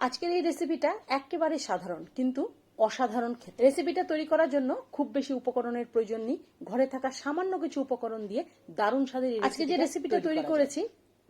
আজকের এই রেসিপিটা একেবারে সাধারণ কিন্তু অসাধারণ ক্ষেত্রে রেসিপিটা তৈরি করার জন্য খুব বেশি উপকরণের প্রয়োজন নেই। ঘরে থাকা সামান্য কিছু উপকরণ দিয়ে দারুণ স্বাদের আজকে যে রেসিপিটা তৈরি করেছি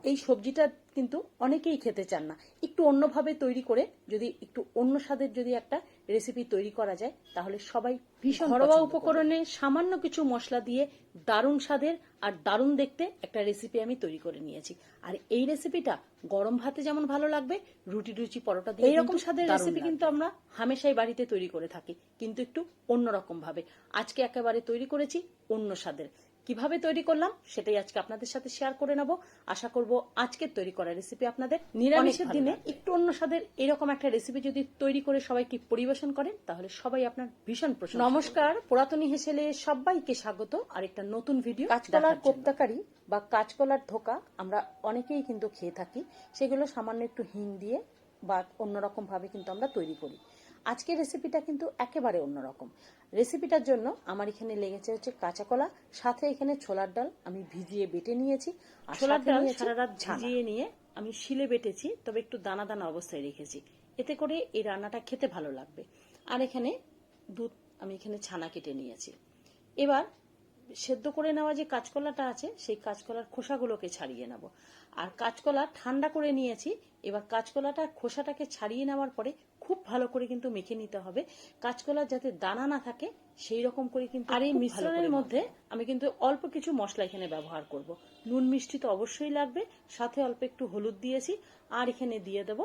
এই সবজিটা কিন্তু অনেকেই খেতে চান না। একটু অন্যভাবে তৈরি করে যদি একটু অন্য স্বাদের যদি একটা রেসিপি তৈরি করা যায় তাহলে সবাই ভীষণ ঘরোয়া উপকরণে সামান্য কিছু মশলা দিয়ে দারুণ স্বাদের আর দারুণ দেখতে একটা রেসিপি আমি তৈরি করে নিয়েছি। আর এই রেসিপিটা গরম ভাতে যেমন ভালো লাগবে রুটি রুচি পরোটা দিয়ে এইরকম স্বাদের রেসিপি কিন্তু আমরা হামেশাই বাড়িতে তৈরি করে থাকি কিন্তু একটু অন্যরকম ভাবে আজকে একেবারে তৈরি করেছি অন্য স্বাদের। কীভাবে তৈরি করলাম সেটাই আজকে আপনাদের সাথে শেয়ার করে নেব। আশা করব আজকের তৈরি করা রেসিপি আপনাদের নিরামিষের দিনে একটু অন্য স্বাদের এরকম একটা রেসিপি যদি তৈরি করে সবাইকে পরিবেশন করেন তাহলে সবাই আপনার ভীষণ প্রশ্ন নমস্কার পুরাতনী হেসেলে সবাইকে স্বাগত। আর একটা নতুন ভিডিও কাঁচকলার কোপ্তাকারি বা কাঁচকলার ধোকা আমরা অনেকেই কিন্তু খেয়ে থাকি। সেগুলো সামান্য একটু হিং দিয়ে বা অন্যরকম ভাবে কিন্তু আমরা তৈরি করি। আজকের রেসিপিটা কিন্তু একেবারে অন্যরকম। রেসিপিটার জন্য আমার এখানে লেগেছে হচ্ছে কাঁচা কলা সাথে এখানে ছোলার ডাল আমি ভিজিয়ে বেটে নিয়েছি আর ছোলার ডাল সারা রাত ভিজিয়ে নিয়ে আমি শিলে বেটেছি তবে একটু দানা দানা অবস্থায় রেখেছি। এতে করে এই রান্নাটা খেতে ভালো লাগবে। আর এখানে দুধ আমি এখানে ছানা কেটে নিয়েছি। এবার সেদ্ধ করে নেওয়া যে কাঁচকলাটা আছে সেই কাঁচকলার খোসাগুলোকে ছাড়িয়ে নেব। আর কাঁচকলা ঠান্ডা করে নিয়েছি এবার কাঁচকলাটা খোসাটাকে ছাড়িয়ে নেওয়ার পরে খুব ভালো করে কিন্তু মেখে নিতে হবে। কাঁচকলার যাতে দানা না থাকে সেই রকম করে কিন্তু আর এই মিশ্রণের মধ্যে আমি কিন্তু অল্প কিছু মশলা এখানে ব্যবহার করব। নুন মিষ্টি তো অবশ্যই লাগবে সাথে অল্প একটু হলুদ দিয়েছি আর এখানে দিয়ে দেব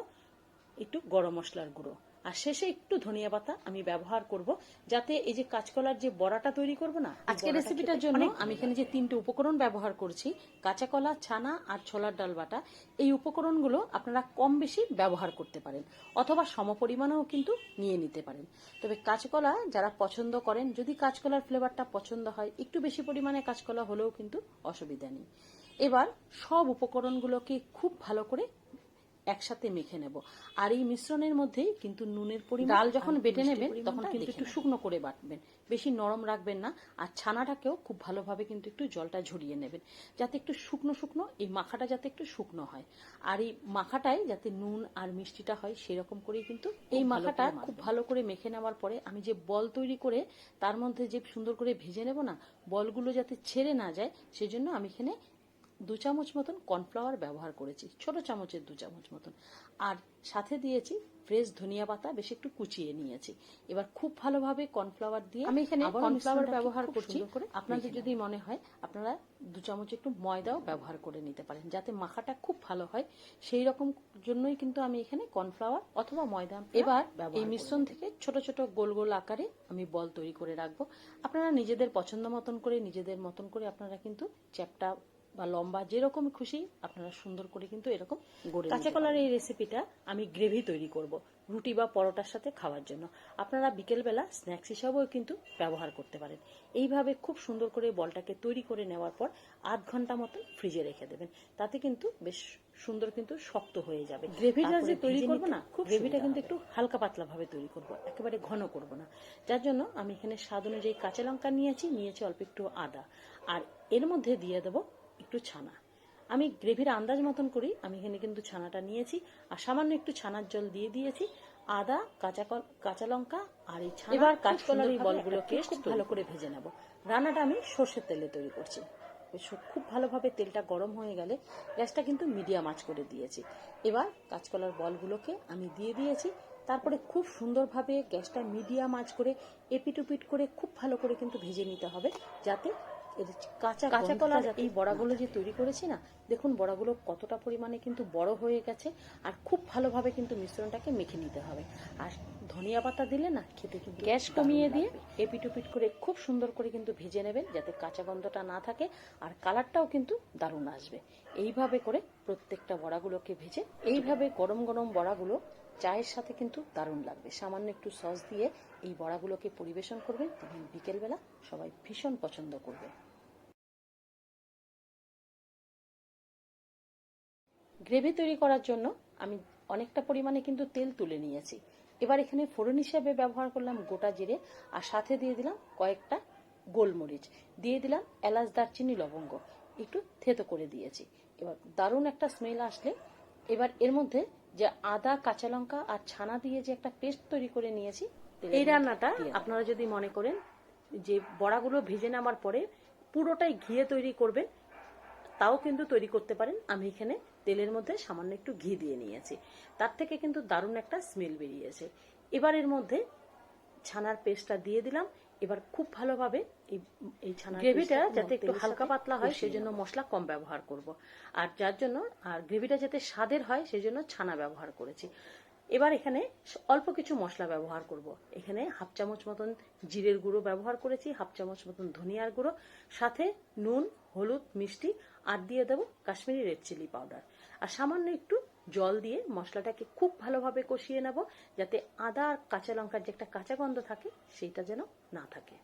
একটু গরম মশলার গুঁড়ো। আর শেষে একটু ধনিয়া পাতা আমি ব্যবহার করব যাতে এই যে কাঁচকলার যে বড়াটা তৈরি করব না আজকে রেসিপিটার জন্য আমি এখানে যে তিনটে উপকরণ ব্যবহার করছি কাঁচা কলা ছানা আর ছোলার ডাল বাটা এই উপকরণগুলো আপনারা কম বেশি ব্যবহার করতে পারেন অথবা সমপরিমাণেও কিন্তু নিয়ে নিতে পারেন। তবে কাঁচকলা যারা পছন্দ করেন যদি কাঁচকলার ফ্লেভারটা পছন্দ হয় একটু বেশি পরিমাণে কাঁচকলা হলেও কিন্তু অসুবিধা নেই। এবার সব উপকরণগুলোকে খুব ভালো করে একসাথে মেখে নেব। আর এই মিশ্রণের মধ্যেই কিন্তু নুনের পরিমাণ ডাল যখন বেটে নেবেন তখন কিন্তু একটু শুকনো করে বাটবেন। বেশি নরম রাখবেন না আর ছানাটাকেও খুব ভালোভাবে কিন্তু একটু জলটা ঝরিয়ে নেবেন যাতে একটু শুকনো শুকনো এই মাখাটা যাতে একটু শুকনো হয়। আর এই মাখাটাই যাতে নুন আর মিষ্টিটা হয় সেরকম করেই কিন্তু এই মাখাটা খুব ভালো করে মেখে নেওয়ার পরে আমি যে বল তৈরি করে তার মধ্যে যে সুন্দর করে ভেজে নেব না বলগুলো যাতে ছেড়ে না যায় সেজন্য আমি এখানে দু চামচ মতন কর্নফ্লাওয়ার ব্যবহার করেছি ছোট চামচের দু চামচ মতন। আর সাথে দিয়েছি ফ্রেশ ধনিয়া পাতা বেশ একটু কুচিয়ে নিয়েছি। এবার খুব ভালোভাবে কর্নফ্লাওয়ার দিয়ে আমি এখানে কর্নফ্লাওয়ার ব্যবহার করছি। আপনাদের যদি মনে হয় আপনারা দু চামচ একটু ময়দাও ব্যবহার করে নিতে পারেন যাতে মাখাটা খুব ভালো হয়। সেই রকম জন্যই কিন্তু আমি এখানে কর্নফ্লাওয়ার অথবা ময়দা এবার এই মিশ্রণ থেকে ছোট ছোট গোল গোল আকারে আমি বল তৈরি করে রাখব। আপনারা নিজেদের পছন্দ মতন করে নিজেদের মতন করে আপনারা কিন্তু চ্যাপটা বা লম্বা যেরকম খুশি আপনারা সুন্দর করে কিন্তু এরকম গড়ে কাঁচা কলার এই রেসিপিটা আমি গ্রেভি তৈরি করব রুটি বা পরোটার সাথে খাওয়ার জন্য। আপনারা বিকেলবেলা স্ন্যাক্স হিসাবেও কিন্তু ব্যবহার করতে পারেন। এইভাবে খুব সুন্দর করে বলটাকে তৈরি করে নেওয়ার পর আধ ঘণ্টা মতো ফ্রিজে রেখে দেবেন। তাতে কিন্তু বেশ সুন্দর কিন্তু শক্ত হয়ে যাবে। গ্রেভিটা যে তৈরি করব না খুব গ্রেভিটা কিন্তু একটু হালকা পাতলা ভাবে তৈরি করব একেবারে ঘন করব না। যার জন্য আমি এখানে স্বাদ অনুযায়ী কাঁচা লঙ্কা নিয়েছি নিয়েছি অল্প একটু আদা। আর এর মধ্যে দিয়ে দেবো একটু ছানা। আমি গ্রেভির আন্দাজ মতন করি আমি এখানে কিন্তু ছানাটা নিয়েছি আর সামান্য একটু ছানার জল দিয়ে দিয়েছি আদা কাঁচা কাঁচা লঙ্কা আর এই ছানা এবার কাঁচকলার এই বলগুলোকে খুব ভালো করে। ভেজে নেব। রান্নাটা আমি সর্ষের তেলে তৈরি করছি। খুব ভালোভাবে তেলটা গরম হয়ে গেলে গ্যাসটা কিন্তু মিডিয়াম আঁচ করে দিয়েছি। এবার কাঁচকলার বলগুলোকে আমি দিয়ে দিয়েছি। তারপরে খুব সুন্দরভাবে গ্যাসটা মিডিয়াম আঁচ করে এপিটুপিট করে খুব ভালো করে কিন্তু ভেজে নিতে হবে যাতে কাঁচা কাঁচা কলার এই বড়াগুলো যে তৈরি করেছি না দেখুন বড়াগুলো কতটা পরিমাণে কিন্তু বড় হয়ে গেছে আর খুব ভালোভাবে কিন্তু মিশ্রণটাকে মেখে নিতে হবে। আর ধনিয়া পাতা দিলে না খেতে কিন্তু গ্যাস কমিয়ে দিয়ে এপিট এপিটুপিট করে খুব সুন্দর করে কিন্তু ভেজে নেবেন যাতে কাঁচা গন্ধটা না থাকে আর কালারটাও কিন্তু দারুণ আসবে। এইভাবে করে প্রত্যেকটা বড়াগুলোকে ভেজে এইভাবে গরম গরম বড়াগুলো চায়ের সাথে কিন্তু দারুণ লাগবে। সামান্য একটু সস দিয়ে এই বড়াগুলোকে পরিবেশন করবেন দেখবেন বিকেলবেলা সবাই ভীষণ পছন্দ করবে। গ্রেভি তৈরি করার জন্য আমি অনেকটা পরিমাণে কিন্তু তেল তুলে নিয়েছি। এবার এখানে ফোড়ন হিসাবে ব্যবহার করলাম গোটা জিরে আর সাথে দিয়ে দিলাম কয়েকটা গোলমরিচ। দিয়ে দিলাম এলাচ, দারচিনি, লবঙ্গ। একটু থেতো করে দিয়েছি। এবার দারুণ একটা স্মেল আসলে এবার এর মধ্যে যে আদা কাঁচা লঙ্কা আর ছানা দিয়ে যে একটা পেস্ট তৈরি করে নিয়েছি এই রান্নাটা আপনারা যদি মনে করেন যে বড়াগুলো ভেজে নেওয়ার পরে পুরোটাই ঘিয়ে তৈরি করবেন তাও কিন্তু তৈরি করতে পারেন। আমি এখানে তেলের মধ্যে সামান্য একটু ঘি দিয়ে নিয়েছি। তার থেকে কিন্তু দারুণ একটা স্মেল বেরিয়েছে। এবার এর মধ্যে ছানার পেস্টটা দিয়ে দিলাম। এবার খুব ভালোভাবে এই এই ছানার গ্রেভিটা যাতে একটু হালকা পাতলা হয় সেজন্য মশলা কম ব্যবহার করব। আর যার জন্য আর গ্রেভিটা যাতে স্বাদের হয় সেজন্য ছানা ব্যবহার করেছি। এবার এখানে অল্প কিছু মশলা ব্যবহার করব। এখানে হাফ চামচ মতন জিরের গুঁড়ো ব্যবহার করেছি হাফ চামচ মতন ধনিয়ার গুঁড়ো সাথে নুন হলুদ মিষ্টি আর দিয়ে দেবো কাশ্মীরি রেড চিলি পাউডার। আর সামান্য একটু জল দিয়ে মশলাটাকে খুব ভালোভাবে কষিয়ে নেব যাতে আদা আর কাঁচা লঙ্কার যে একটা কাঁচা গন্ধ থাকে সেইটা যেন না থাকে।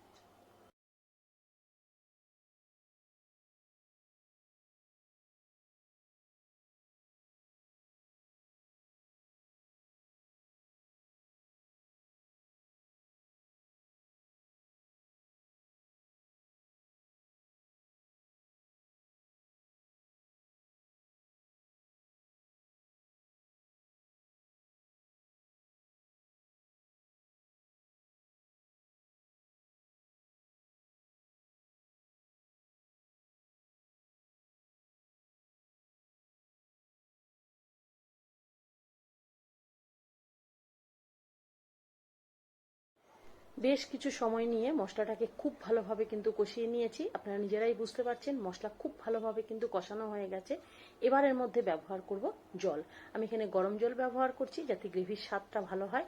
বেশ কিছু সময় নিয়ে মশলাটাকে খুব ভালোভাবে কিন্তু কষিয়ে নিয়েছি। আপনারা নিজেরাই বুঝতে পারছেন, মশলা খুব ভালোভাবে কিন্তু কষানো হয়ে গেছে। এবার এর মধ্যে ব্যবহার করব জল। আমি এখানে গরম জল ব্যবহার করছি যাতে গ্রেভির স্বাদটা ভালো হয়।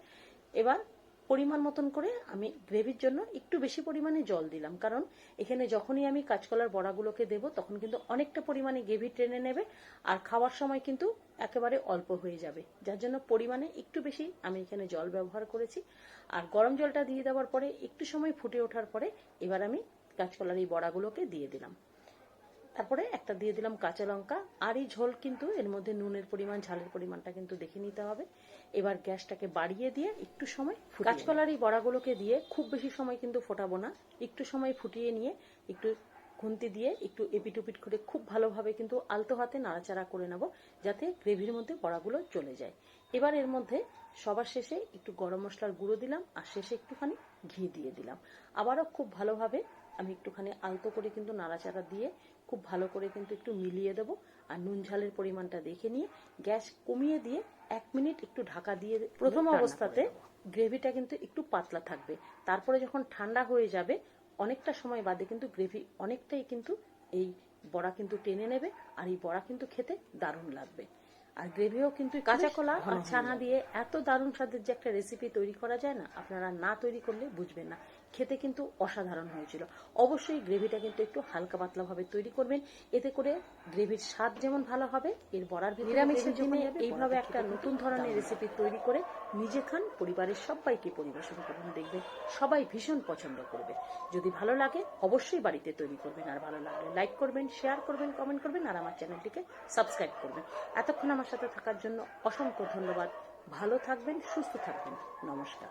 এবার পরিমাণ মতন করে আমি গ্রেভির জন্য একটু বেশি পরিমাণে জল দিলাম। কারণ এখানে যখনই আমি কাঁচকলার বড়াগুলোকে দেব, তখন কিন্তু অনেকটা পরিমাণে গ্রেভি টেনে নেবে আর খাওয়ার সময় কিন্তু একেবারে অল্প হয়ে যাবে। যার জন্য পরিমাণে একটু বেশি আমি এখানে জল ব্যবহার করেছি। আর গরম জলটা দিয়ে দেওয়ার পরে একটু সময় ফুটে ওঠার পরে এবার আমি কাঁচকলার এই বড়াগুলোকে দিয়ে দিলাম। তারপরে একটা দিয়ে দিলাম কাঁচা লঙ্কা। আর এই ঝোল কিন্তু এর মধ্যে নুনের পরিমাণ, ঝালের পরিমাণটা কিন্তু দেখে নিতে হবে। এবার গ্যাসটাকে বাড়িয়ে দিয়ে একটু সময় কাঁচকলার এই বড়াগুলোকে দিয়ে খুব বেশি সময় কিন্তু ফোটাবো না। একটু সময় ফুটিয়ে নিয়ে একটু খুন্তি দিয়ে একটু এপিটুপিট করে খুব ভালোভাবে কিন্তু আলতো হাতে নাড়াচাড়া করে নেব, যাতে গ্রেভির মধ্যে বড়াগুলো চলে যায়। এবার এর মধ্যে সবার শেষে একটু গরম মশলার গুঁড়ো দিলাম, আর শেষে একটুখানি ঘি দিয়ে দিলাম। আবারও খুব ভালোভাবে আমি একটুখানি আলতো করে কিন্তু নাড়াচাড়া দিয়ে খুব ভালো করে কিন্তু একটু মিলিয়ে দেবো আর নুন ঝালের পরিমাণটা দেখে নিয়ে গ্যাস কমিয়ে দিয়ে এক মিনিট একটু ঢাকা দিয়ে প্রথম অবস্থাতে গ্রেভিটা কিন্তু একটু পাতলা থাকবে। তারপরে যখন ঠান্ডা হয়ে যাবে অনেকটা সময় বাদে কিন্তু গ্রেভি অনেকটাই কিন্তু এই বড়া কিন্তু টেনে নেবে আর এই বড়া কিন্তু খেতে দারুণ লাগবে। আর গ্রেভিও কিন্তু কাঁচা কলা আর ছানা দিয়ে এত দারুণ স্বাদের যে একটা রেসিপি তৈরি করা যায় না আপনারা না তৈরি করলে বুঝবেন না। খেতে কিন্তু অসাধারণ হয়েছিল। অবশ্যই গ্রেভিটা কিন্তু একটু হালকা পাতলা ভাবে তৈরি করবেন। এতে করে গ্রেভির স্বাদ যেমন ভালো হবে এর বড়ার নিরামিষের দিনে এইভাবে একটা নতুন ধরনের রেসিপি তৈরি করে নিজে খান পরিবারের সবাইকে পরিবেশন করুন দেখবে সবাই ভীষণ পছন্দ করবে। যদি ভালো লাগে অবশ্যই বাড়িতে তৈরি করবেন আর ভালো লাগলে লাইক করবেন শেয়ার করবেন কমেন্ট করবেন আর আমার চ্যানেলটিকে সাবস্ক্রাইব করবেন। এতক্ষণ আমার সাথে থাকার জন্য অসংখ্য ধন্যবাদ। ভালো থাকবেন সুস্থ থাকবেন। নমস্কার।